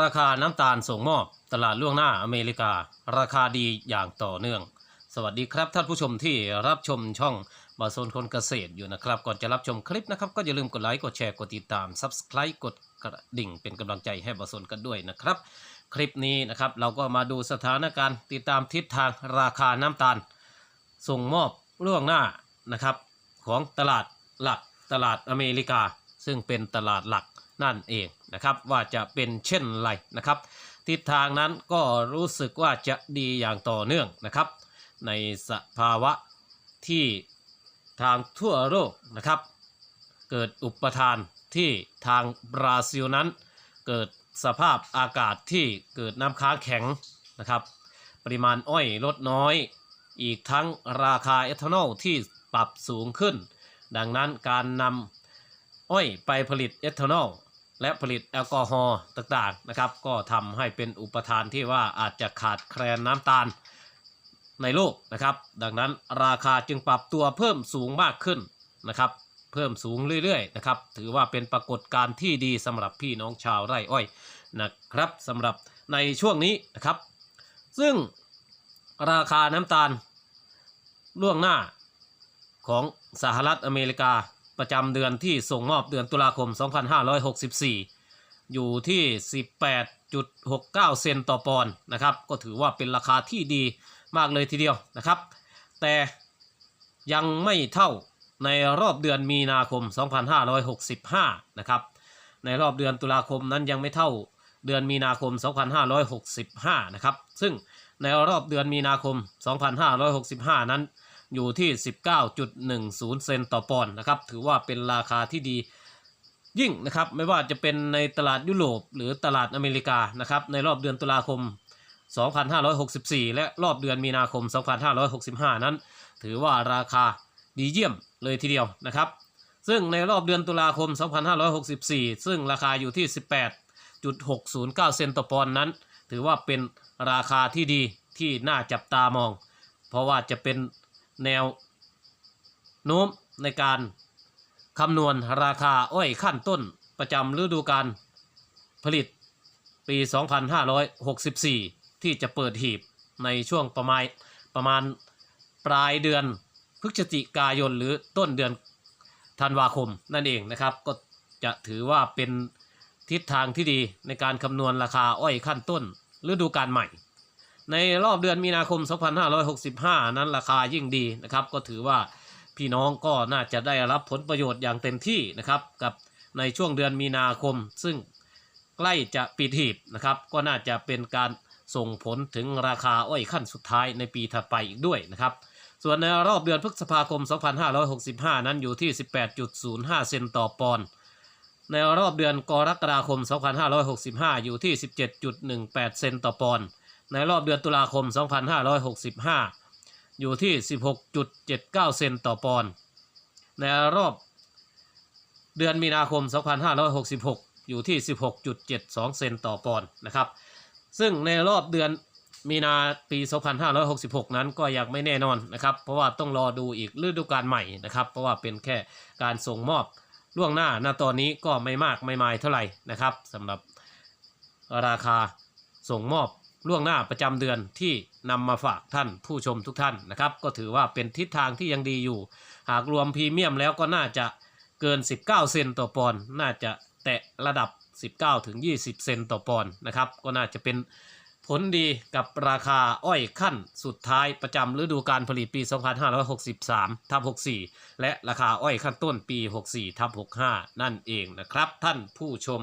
ราคาน้ำตาลส่งมอบตลาดล่วงหน้าอเมริกา ราคาดีอย่างต่อเนื่อง สวัสดีครับท่านผู้ชมที่รับชมช่องบาโซนคนเกษตรอยู่นะครับ ก่อนจะรับชมคลิปนะครับ ก็อย่าลืมกดไลค์กดแชร์กดติดตาม Subscribe กดกระดิ่งเป็นกำลังใจให้บาโซนกันด้วยนะครับ คลิปนี้นะครับเราก็มาดูสถานการณ์ติดตามทิศทางราคาน้ำตาล ส่งมอบล่วงหน้านะครับ ของตลาดหลักตลาดอเมริกา ซึ่งเป็นตลาดหลัก นั่นเองนะครับว่าจะเป็นเช่นไรนะครับทิศทางนั้นก็รู้สึกว่าจะดีอย่างต่อเนื่องนะครับ ในสภาวะที่ทางทั่วโลกนะครับ เกิดอุปทานที่ทางบราซิลนั้น เกิดสภาพอากาศที่เกิดน้ำค้างแข็งนะครับ ปริมาณอ้อยลดน้อย อีกทั้งราคาเอทานอลที่ปรับสูงขึ้น ดังนั้นการนำอ้อยไปผลิตเอทานอล และผลิตแอลกอฮอล์ต่างๆนะครับ ก็ทำให้เป็นอุปทานที่ว่าอาจจะขาดแคลนน้ำตาลในโลกนะครับ ดังนั้นราคาจึงปรับตัวเพิ่มสูงมากขึ้นนะครับ เพิ่มสูงเรื่อยๆนะครับ ถือว่าเป็นปรากฏการณ์ที่ดีสำหรับพี่น้องชาวไร่อ้อยนะครับสำหรับในช่วงนี้นะครับ ซึ่งราคาน้ำตาลล่วงหน้าของสหรัฐอเมริกา ประจำเดือนที่ส่งมอบเดือนตุลาคม 2564 อยู่ที่ 18.69 เซนต์ต่อปอนด์นะครับ ก็ถือว่าเป็นราคาที่ดีมากเลยทีเดียวนะครับ แต่ยังไม่เท่าในรอบเดือนมีนาคม 2565 นะครับ ในรอบเดือนตุลาคมนั้นยังไม่เท่าเดือนมีนาคม 2565 นะครับ ซึ่งในรอบเดือนมีนาคม 2565 นั้น อยู่ที่ 19.10 เซนต์ต่อปอนด์นะครับ ถือว่าเป็นราคาที่ดียิ่งนะครับ ไม่ว่าจะเป็นในตลาดยุโรปหรือตลาดอเมริกานะครับ ในรอบเดือนตุลาคม 2564 และรอบเดือนมีนาคม 2565 นั้น ถือว่าราคาดีเยี่ยมเลยทีเดียวนะครับ ซึ่งในรอบเดือนตุลาคม 2564 ซึ่งราคาอยู่ที่ 18.609 เซนต์ต่อปอนด์นั้น ถือว่าเป็นราคาที่ดีที่น่าจับตามอง เพราะว่าจะเป็น แนวโน้มในการคำนวณราคาอ้อยขั้นต้นประจำฤดูกาลผลิตปี 2564 ที่จะเปิดหีบในช่วงประมาณประมาณปลายเดือนพฤศจิกายนหรือต้นเดือนธันวาคมนั่นเองนะครับ ก็จะถือว่าเป็นทิศทางที่ดีในการคำนวณราคาอ้อยขั้นต้นฤดูกาลใหม่ ในรอบเดือนมีนาคม 2565 นั้นราคายิ่งดีนะครับ ก็ถือว่าพี่น้องก็น่าจะได้รับผลประโยชน์อย่างเต็มที่นะครับ กับในช่วงเดือนมีนาคม ซึ่งใกล้จะปิดหีบนะครับ ก็น่าจะเป็นการส่งผลถึงราคาอ้อยขั้นสุดท้ายในปีถัดไปอีกด้วยนะครับ ส่วนในรอบเดือนพฤษภาคม 2565 นั้นอยู่ที่ 18.05 เซนต์ต่อปอนด์ในรอบเดือนกรกฎาคม 2565 อยู่ที่ 17.18 เซนต์ต่อปอนด์ ในรอบเดือนตุลาคม 2565 อยู่ที่ 16.79 เซนต์ต่อปอนด์ ในรอบเดือนมีนาคม 2566 อยู่ที่ 16.72 เซนต์ต่อปอนด์นะครับ ซึ่งในรอบเดือนมีนาปี 2566 นั้นก็ยังไม่แน่นอนนะครับ เพราะว่าต้องรอดูอีกฤดูกาลใหม่นะครับ เพราะว่าเป็นแค่การส่งมอบล่วงหน้า ณ ตอนนี้ก็ไม่มากไม่มายเท่าไหร่นะครับสำหรับราคาส่งมอบ ล่วงหน้าประจำเดือนที่นำมาฝากท่านผู้ชมทุกท่านนะครับ ก็ถือว่าเป็นทิศทางที่ยังดีอยู่ หากรวมพรีเมียมแล้วก็น่าจะเกิน 19 เซนต์ต่อปอนด์น่าจะแตะระดับ 19ถึง20 เซนต์ต่อปอนด์นะครับ ก็น่าจะเป็นผลดีกับราคาอ้อยขั้นสุดท้ายประจำฤดูการผลิตปี 2563ทับ64 และราคาอ้อยขั้นต้นปี 64ทับ65 นั่นเองนะครับท่านผู้ชม